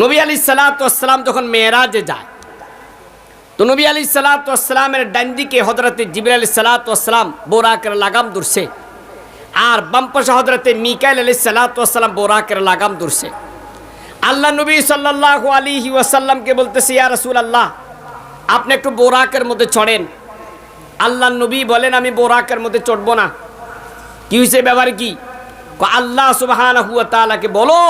নবী আলী সালাতাম যখন মেয়েরাজে যায়, তো নবী আলী সালাতামের ডান দিকে হজরতে জিবির আলী সালাতাম বোরাকের লাগাম ধরছে আর বাম পাশে হজরতে মিকাইল আলী সালাতাম বোরাকের লাগাম ধরছে। আল্লাহ নবী সাল্লাহ আলী ওয়াসাল্লামকে বলতেছে, ইয়া রসুল আল্লাহ আপনি একটু বোরাকের মধ্যে চড়েন। আল্লাহ নবী বলেন, আমি বোরাকের মধ্যে চড়বো না। কি হয়েছে ব্যাপার কি? আল্লাহ তালাকে বলো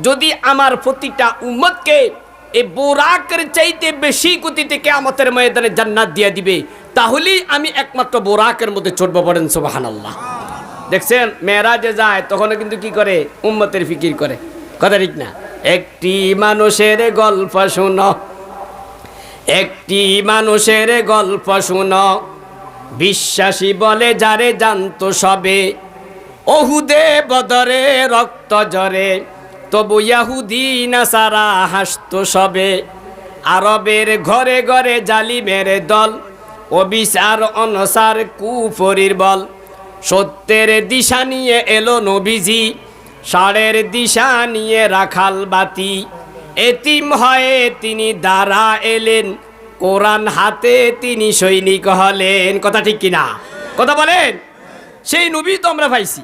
যদি আমার প্রতিটা উম্মতকে এই বোরাকের চাইতে বেশি গতিতে কেয়ামতের ময়দানে জান্নাত দিয়ে দিবে, তাহলেই আমি একমাত্র বোরাকের মধ্যে চড়বো পড়েন সুবাহান আল্লাহ দেখছেন? মেয়েরা যে যায় তখন কিন্তু কি করে? উম্মতের ফিকির করে। কথা ঠিক না? একটি মানুষের গল্প শোনো। একটি মানুষের গল্প শুনো। বিশ্বাসী বলে, যারে জানতো সবে। অহুদে বদরে রক্ত জরে তবু ইয়াহুদি নাসারা হাসতো সবে। আরবের ঘরে ঘরে জালিমের দল অবিচার অনসার কুফরির বল। সত্যের দিশা নিয়ে এলো নবীজি, ষাঁড়ের দিশা নিয়ে রাখাল বাতি। এতিম হয়ে তিনি দাঁড়া এলেন, কোরআন হাতে তিনি সৈনিক হলেন। কথা ঠিক কিনা? কথা বলেন? সেই নবী তো আমরা পাইছি।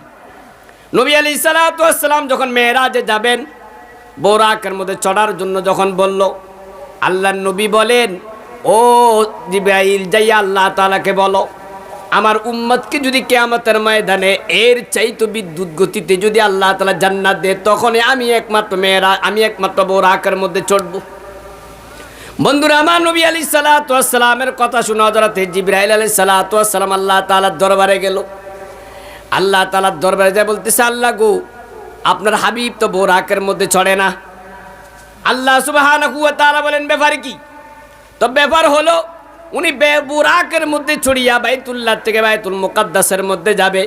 নবী আলি সালাতাম যখন মেয়েরাজে যাবেন, বোরাকের মধ্যে চড়ার জন্য যখন বলল আল্লাহ নবী বলেন, ও জিব্রাইল যাই আল্লাহ তালাকে বলো, আমার উম্মতকে যদি কেয়ামতের ময়দানে এর চাইতো বিদ্যুৎ গতিতে যদি আল্লাহ তালা জান্নাত দেয়, তখনই আমি একমাত্র মেয়েরা, আমি একমাত্র বোরাকের মধ্যে চড়ব। বন্ধুরা, আমার নবী আলী সালাতামের কথা শুনে হজরতে জিব্রাইল আলী সালাতাম আল্লাহ তালার দরবারে গেল। আল্লাহ তালার দরবারে যায় বলতেছে, আল্লাহ গো, আপনার হাবিব তো বোরাকের মধ্যে চড়ে না। আল্লাহ সুবাহ বলেন, ব্যাপার কি? তো ব্যাপার হলো, উনি বুরাকের মধ্যে ছড়িয়া বাইতুল্লাহ থেকে বাইতুল মুকাদ্দাসের মধ্যে যাবে।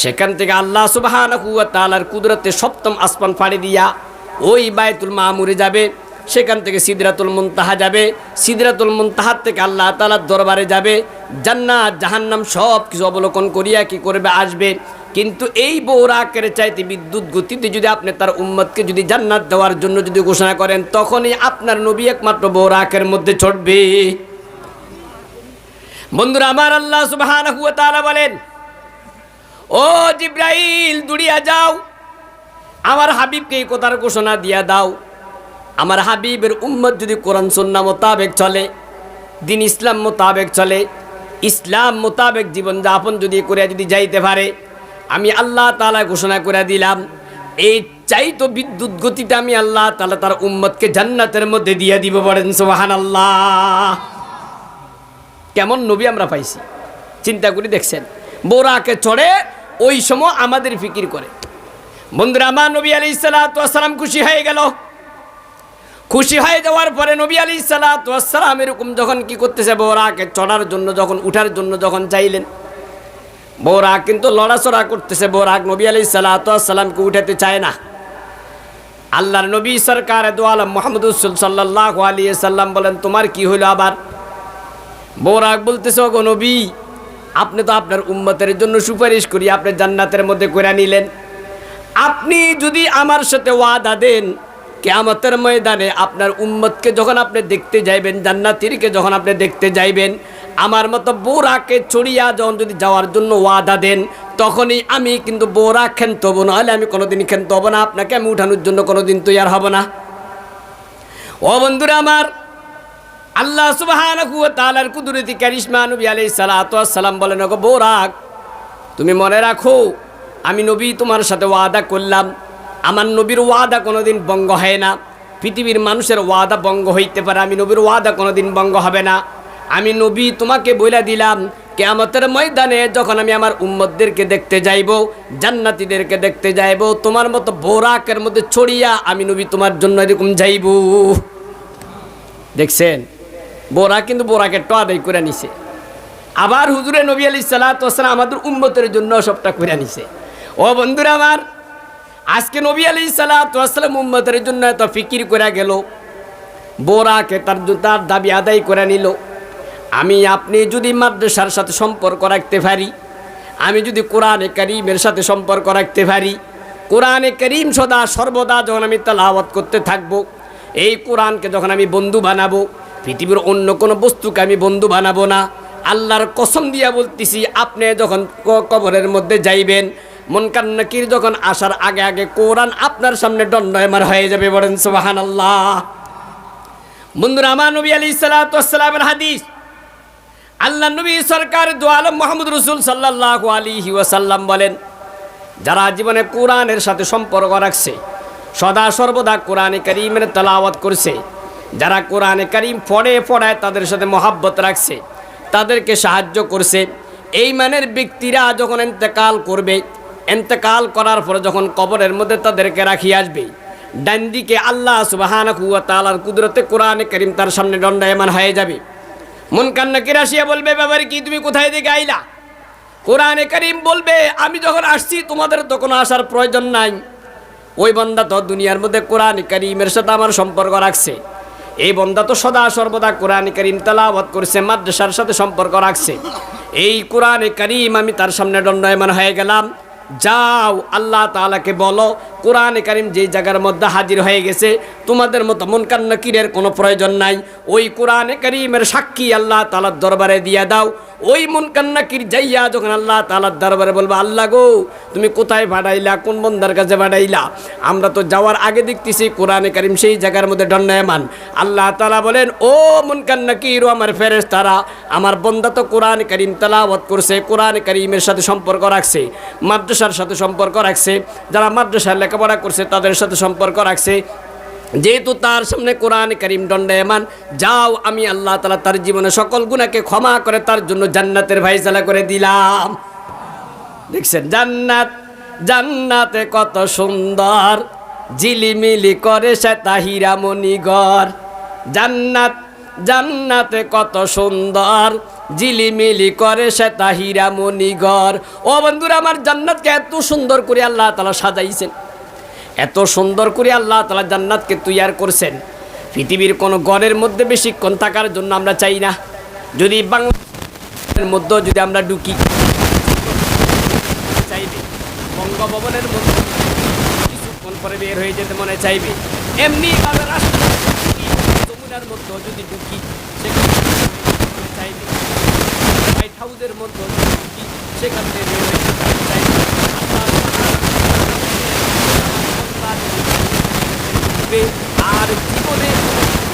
সেখান থেকে আল্লাহ সুবাহান তালার কুদরতে সপ্তম আসমান ফাড়ি দিয়া ওই বাইতুল মামুরে যাবে। সেখান থেকে সিদরাতুল মুনতাহা যাবে। সিদরাতুল মুনতাহার থেকে আল্লাহ তালার দরবারে যাবে। জান্নাত, জাহান্নাম সব কিছু অবলোকন করিয়া কি করবে, আসবে। কিন্তু এই বৌরাকের চাইতে বিদ্যুৎ গতিতে যদি আপনি তার উম্মতকে যদি জান্নাত দেওয়ার জন্য যদি ঘোষণা করেন, তখনই আপনার নবী একমাত্র বৌরাকের মধ্যে চড়বে বন্ধুরা, আমার আল্লাহ তাআলা বলেন, ও জিব্রাইল দুড়িয়া যাও। আমার হাবিবকে এই কথার ঘোষণা দিয়া দাও। আমার হাবিবের উম্মত যদি কোরআন সুন্নাহ মোতাবেক চলে, দিন ইসলাম মোতাবেক চলে, ইসলাম মোতাবেক জীবনযাপন যদি করে, যদি যাইতে পারে, আমি আল্লাহ তাআলা ঘোষণা করে দিলাম, এই চাইতো বিদ্যুৎ গতিটা আমি আল্লাহ তাআলা তার উম্মতকে জান্নাতের মধ্যে দিয়ে দিব বলেন আল্লাহ কেমন নবী আমরা পাইছি? চিন্তা করে দেখছেন, বোরাকে চড়ে ওই সময় আমাদের ফিকির করে। বন্ধুরা, আমার নবী আলি সালাম খুশি হয়ে গেল। খুশি হয়ে যাওয়ার পরে নবী আলি সালাম এরকম যখন কি করতেছে বোরাকে চড়ার জন্য যখন, উঠার জন্য যখন চাইলেন বোরাক কিন্তু লড়াচড়া করতেছে বোরাক নবী আলি সালাতামকে উঠাতে চায় না। আল্লাহর নবী সরকার দোয়ালাম মোহাম্মদ সাল্লাহ আলী সাল্লাম বলেন, তোমার কি হইল আবার? বোরাক বলতেছে গো নবী, আপনি তো আপনার উম্মতের জন্য সুপারিশ করি, আপনি জান্নাতের মধ্যে করে নিলেন। আপনি যদি আমার সাথে ওয়াদা দেন কেয়ামতের ময়দানে আপনার উম্মতকে যখন আপনি দেখতে যাইবেন, জান্নাতিরকে যখন আপনি দেখতে যাইবেন, আমার মতো বোরাকে চড়িয়া যখন যদি যাওয়ার জন্য ওয়াদা দেন, তখনই আমি কিন্তু বোরা খেনতে হব না হলে আমি কোনোদিন খেনতে হব না। আপনাকে আমি উঠানোর জন্য কোনোদিন তৈয়ার হব না। ও বন্ধুরা আমার, আল্লাহ তাআলার কুদরতি কারিশমা নবী ওয়াস সালাম বলেন, ওগো বোরাক, তুমি মনে রাখো, আমি নবী তোমার সাথে ওয়াদা করলাম আমার নবীর ওয়াদা কোনোদিন বঙ্গ হয় না। পৃথিবীর মানুষের ওয়াদা বঙ্গ হইতে পারে, আমি নবীর ওয়াদা কোনোদিন বঙ্গ হবে না। আমি নবী তোমাকে বলে দিলাম, কেয়ামতের ময়দানে যখন আমি আমার উম্মতদেরকে দেখতে যাইব, জান্নাতীদেরকে দেখতে যাইব, তোমার মতো বোরাকের মধ্যে ছড়িয়া আমি নবী তোমার জন্য এরকম যাইব। দেখছেন? বোরা কিন্তু বোরাকে ট আদায় করে নিছে। আবার হুজুরে নবী আলি সাল্লাম আমাদের উম্মতের জন্য সবটা করে নিছে। ও বন্ধুরা আমার আজকে নবী আলি সাল্লাম উম্মতের জন্য এত ফিকির করে গেল। বোরাকে তার তার দাবি আদায় করে নিল। আমি, আপনি যদি মাদ্রাসার সাথে সম্পর্ক রাখতে পারি, আমি যদি কোরআনে কারিমের সাথে সম্পর্ক রাখতে পারি, কোরআনে করিম সদা সর্বদা যখন আমি তালাওয়াত করতে থাকব, এই কোরআনকে যখন আমি বন্ধু বানাবো, পৃথিবীর অন্য কোনো বস্তুকে আমি বন্ধু বানাবো না। আল্লাহর কসম দিয়া বলতেছি, আপনি যখন কবরের মধ্যে যাইবেন মন কান্নাকির যখন আসার আগে আগে কোরআন আপনার সামনে দণ্ডয়মান হয়ে যাবে বলেন সুবাহান আল্লাহ বন্ধুরা, আমার নবী আলী সালাতামের হাদিস, আল্লাহ নবী সরকার দোয়ালম মোহাম্মদ রসুল সাল্লাহ আলিহি ওয়াসাল্লাম বলেন, যারা জীবনে কোরআনের সাথে সম্পর্ক রাখছে, সদা সর্বদা কোরআনে করিমের তেলাওয়াত করছে, যারা কোরআনে করিম পড়ে পড়ায় তাদের সাথে মহাব্বত রাখছে, তাদেরকে সাহায্য করছে, এই মানের ব্যক্তিরা যখন এন্তেকাল করবে এন্তেকাল করার পরে যখন কবরের মধ্যে তাদেরকে রাখি আসবে, ডান দিকে আল্লাহ সুবাহান তালার কুদরতে কোরআনে করিম তার সামনে দণ্ডায়মান হয়ে যাবে। মন কান্না কিরাসিয়া বলবে, ব্যাপারে কি তুমি কোথায় থেকে আইলা? কোরআনে করিম বলবে, আমি যখন আসছি তোমাদের তো কোনো আসার প্রয়োজন নাই। ওই বন্দা তো দুনিয়ার মধ্যে কোরআন করিমের সাথে আমার সম্পর্ক রাখছে। এই বন্দা তো সদা সর্বদা কোরআন করিম তালাওয়াত করছে, মাদ্রাসার সাথে সম্পর্ক রাখছে। এই কোরআনে করিম আমি তার সামনে দণ্ডায়মান হয়ে গেলাম। যাও, আল্লাহ তালাকে বলো, কোরআনে কারিম যে জায়গার মধ্যে হাজির হয়ে গেছে, তোমাদের মতো মনকান্নকিরের কোনো প্রয়োজন নাই। ওই কোরআনে কারিমের সাক্ষী আল্লাহ তালার দরবারে দিয়ে দাও। ওই মন কান্না কির যাইয়া যখন আল্লাহ তালার দরবারে বলব, আল্লাহ গো, তুমি কোথায় ভাড়াইলা? কোন বন্দার কাছে ভাড়াইলা? আমরা তো যাওয়ার আগে দেখতেছি কোরআনে কারিম সেই জায়গার মধ্যে দণ্ডায়মান আল্লাহ তালা বলেন, ও মন কান্না কির আমার ফেরেস তারা আমার বন্দা তো কোরআন করিম তালাওয়াত করছে, কোরআন করিমের সাথে সম্পর্ক রাখছে, মাদ্রাসার সাথে সম্পর্ক রাখছে, যারা মাদ্রাসার লেখাপড়া করছে তাদের সাথে সম্পর্ক রাখছে যেহেতু তার সামনে কোরআন করিম দণ্ডায়মান, যাও আমি আল্লাহ তালা তার জীবনে সকল গুণাকে ক্ষমা করে তার জন্য জান্নাতের ভাইসালা করে দিলাম। দেখছেন, জান্নাত, জান্নাতে কত সুন্দর, ঝিলিমিলি করে সে তাহিরা মণিগর জান্নাত, জান্নাতে কত সুন্দর জিলিমিলি করে সে তাহিরা মণিগর ও বন্ধুরা, আমার জান্নাতকে এত সুন্দর করে আল্লাহ তালা সাজাইছেন। এত সুন্দর করে আল্লাহ তালা জান্নাতকে তৈয়ার করছেন। পৃথিবীর কোনো গড়ের মধ্যে বেশিক্ষণ থাকার জন্য আমরা চাই না। যদি বাংলাদেশের মধ্যে যদি আমরা ঢুকি, চাইবে। বঙ্গভবনের মধ্যে কিছুক্ষণ পরে বের হয়ে যেতে মনে চাইবে। এমনি যমুনার মধ্যে যদি ঢুকি, সেখানে চাইবে। হোয়াইট হাউসের মধ্যে যদি ঢুকি, সেখান থেকে বের হয়ে যেতে চাইবে। আল্লাহ আর জীবনে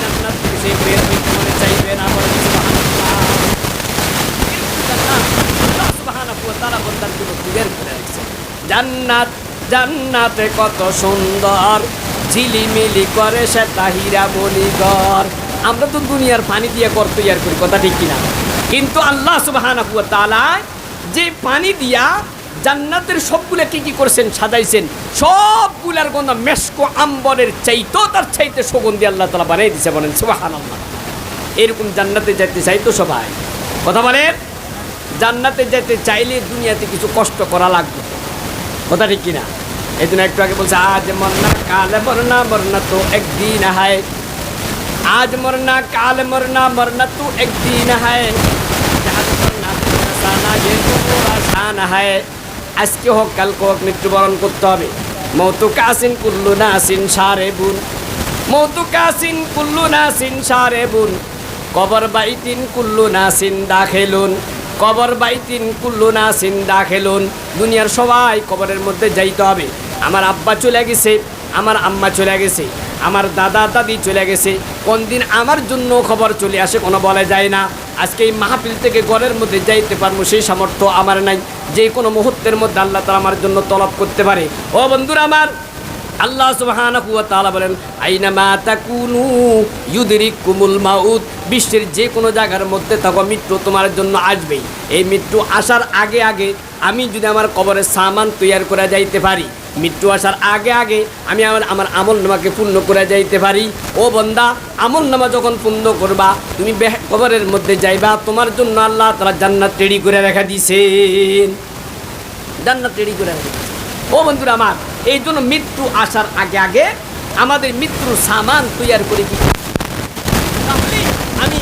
জান্নাত থেকে বের চাইবে না বলে জান্নাত, জান্নাতে কত সুন্দর। ঝিলিমিলি করে সে তাহিরা মণিগর আমরা তো দুনিয়ার পানি দিয়ে কর তৈয়ার করি, কথা ঠিক কিনা? কিন্তু আল্লাহ সুবাহ যে পানি দিয়া জান্নাতের সবগুলা কি কি করছেন, সাজাইছেন, সবগুলার গন্ধ মেসকো আম্বরের চাইতো, তার চাইতে সুগন্ধি আল্লাহ তালা বানিয়ে দিছে, বলেন সুবাহ এরকম জান্নাতে যাইতে চাইতো সবাই। কথা বলেন, জান্নাতে যেতে চাইলে দুনিয়াতে কিছু কষ্ট করা লাগবে। কথা ঠিক কিনা? এই জন্য একটু আগে বলছে, আজ মরনা, কাল মরনা মরনা তো একদিন হায় আজ মরনা, কাল মরনা মরনা তো একদিন হায় আজকে হোক, কালকে হোক, মৃত্যুবরণ করতে হবে। মৌতু কাসিন কুল্লু নাসিন, সারে বুন। মৌতু কাসিন কুল্লু না নাসিন, সারে বুন। কবর বাইতিন, কুল্লু নাসিন, দাখেলুন। কবর বাইতিন, কুল্লু নাসিন, দাখেলুন। দুনিয়ার সবাই কবরের মধ্যে যাইতে হবে। আমার আব্বা চলে গেছে, আমার আম্মা চলে গেছে। আমার দাদা দাদি চলে গেছে। কোন দিন আমার জন্য খবর চলে আসে, কোনো বলা যায় না। আজকে এই মাহফিল থেকে ঘরের মধ্যে যাইতে পারব, সেই সামর্থ্য আমার নাই। যে কোনো মুহূর্তের মধ্যে আল্লাহ তালা আমার জন্য তলব করতে পারে। ও বন্ধুরা আমার, আল্লাহ সুবহানাহু তাআলা বলেন আইনামা তাকুনু ইউদরিকুমুল মাউত। বিশ্বের যে কোনো জায়গার মধ্যে থাকো, মৃত্যু তোমার জন্য আসবেই। এই মৃত্যু আসার আগে আগে আমি যদি আমার কবরের সামান তৈয়ার করা যাইতে পারি মৃত্যু আসার আগে আগে আমি আমার আমার আমল নামাকে পূর্ণ করে যাইতে পারি। ও বন্দা, আমল নামা যখন পূর্ণ করবা, তুমি কবরের মধ্যে যাইবা, তোমার জন্য আল্লাহ তারা জান্নাত রেডি করে রেখা দিছেন। জান্নাত রেডি করে রেখে। ও বন্ধুরা আমার, এই জন্য মৃত্যু আসার আগে আগে আমাদের মৃত্যুর সামান তৈয়ার করে কি আমি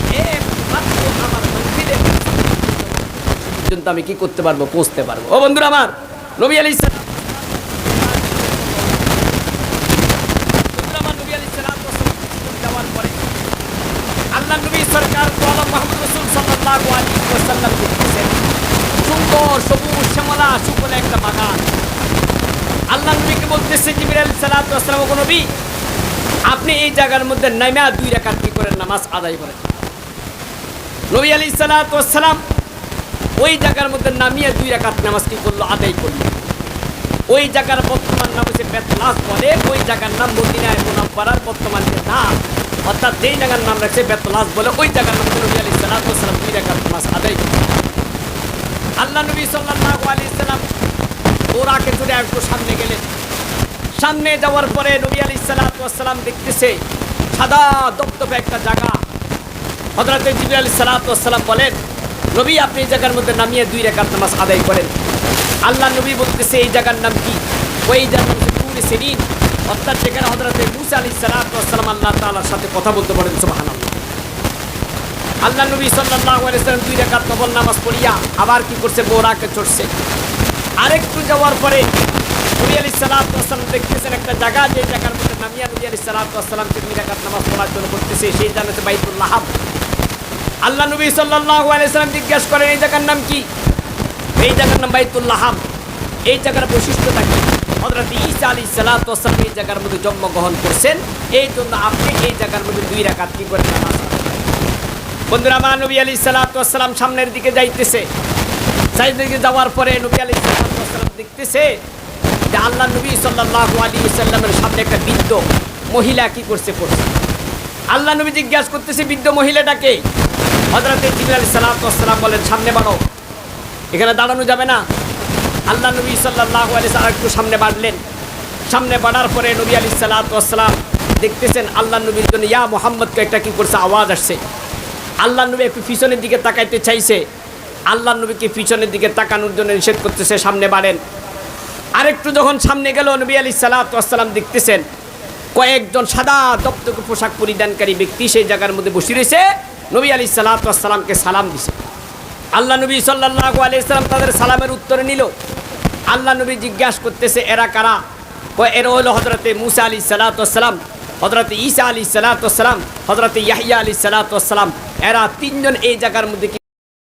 আমি কি করতে পারব, পৌঁছতে পারব। ও বন্ধুরা আমার, নবী আলী সাল্লাল্লাহু আলাইহি ওয়াসাল্লাম সুন্দর সবুজ শ্যামলা একটা বাগান। আল্লাহ নবীকে বলতেছে জিবরাইল সালাতু ওয়াসসালাম ওগো নবী, আপনি এই জায়গার মধ্যে নামিয়া দুই রাকাত কি করেন? নামাজ আদায় করেন। নবী আলী সালাত ওয়াসসালাম ওই জায়গার মধ্যে নামিয়ে দুই রাকাত নামাজ কি করল? আদায় করল। ওই জায়গার বর্তমান নাম হচ্ছে বেতলাস বলে, ওই জায়গার নাম মদিনায় মুনাফারার বর্তমান যে নাম, অর্থাৎ যেই জায়গার নাম রাখছে বেতলাস বলে, ওই জায়গার নাম নবী আলী সালাম। দুই রাকাত নামাজ আদায় আল্লাহ নবী সাল্লাল্লাহু আলাইহি সাল্লাম ওরাকে চড়ে একটু সামনে গেলেন। সামনে যাওয়ার পরে নবী আলী সালাম দেখতেছে সাদা দপ্তপে একটা জায়গা। হজরত জিবি আলী সালাম বলেন, নবী, আপনি এই জায়গার মধ্যে নামিয়ে দুই রেখাত নামাজ আদায় করেন। আল্লাহ নবী বলতেছে, এই জায়গার নাম কি? ওই জায়গার নাম হচ্ছে অর্থাৎ যেখানে হজরতে মুসা আলী সালাম আল্লাহ তাআলার সাথে কথা বলতে পারেন সুবহানাল্লাহ। আল্লাহ নবী সাল্লাম দুই রাকাত নবল নামাজ পড়িয়া আবার কি করছে? বোরাকে চড়ছে। আরেকটু যাওয়ার পরে নবী আলী সালাম দেখতেছেন একটা জায়গা, যে জায়গার মধ্যে নামিয়া নবী আলী সালাম দুই রাকাত নামাজ পড়ার জন্য করতেছে সেই জায়গা হচ্ছে বাইতুল্লাহ আল্লাহ নবী সাল্লাল্লাহু আলাইহি সাল্লাম জিজ্ঞাসা করেন, এই জায়গার নাম কি? এই জায়গার নাম বাইতুল্লাহ এই জায়গার বৈশিষ্ট্যটা কি হজরত ঈসা আলী সালাম এই জায়গার মধ্যে জন্মগ্রহণ করছেন। এই জন্য আপনি এই জায়গার মধ্যে দুই রাকাত কি করে। বন্ধুরা, আমার নবী আলী সালাম সামনের দিকে যাইতেছে। সাইড দিকে যাওয়ার পরে নবী আলী সালাম দেখতেছে যে আল্লাহ নবী সাল্লাল্লাহু আলাইহি সাল্লামের সামনে একটা বৃদ্ধ মহিলা কি করছে, পড়ছে। আল্লাহ নবী জিজ্ঞাসা করতেছে, বৃদ্ধ মহিলাটাকে। হজরতে জিবরাইল আলী সালাম বলেন, সামনে বাড়ো এখানে দাঁড়ানো যাবে না। আল্লাহ নবী আলাইহি সাল্লাম একটু সামনে বাড়লেন। সামনে বাড়ার পরে নবী আলী সালাম দেখতেছেন আল্লাহ নবীর জন্য, ইয়া মোহাম্মদকে একটা কি করছে? আওয়াজ আসছে। আল্লাহ নবী একটু পিছনের দিকে তাকাইতে চাইছে। আল্লাহ নবীকে পিছনের দিকে তাকানোর জন্য নিষেধ করতেছে, সামনে বাড়েন। আরেকটু যখন সামনে গেল, নবী আলী সালাতাম দেখতেছেন, কয়েকজন সাদা দপ্তক পোশাক পরিধানকারী ব্যক্তি সেই জায়গার মধ্যে বসে রয়েছে। নবী আলী সালাতামকে সালাম দিছে। আল্লাহ নবী সাল্লাহ আলাইসাল্লাম তাদের সালামের উত্তরে নিল। আল্লাহ নবী জিজ্ঞাসা করতেছে, এরা কারা? এরা হলো হজরতে মুসা আলী সালাতাম হজরতে ঈসা আলী সালাতাম হজরতে ইয়াহিয়া আলী সালাতাম এরা তিনজন এই জায়গার মধ্যে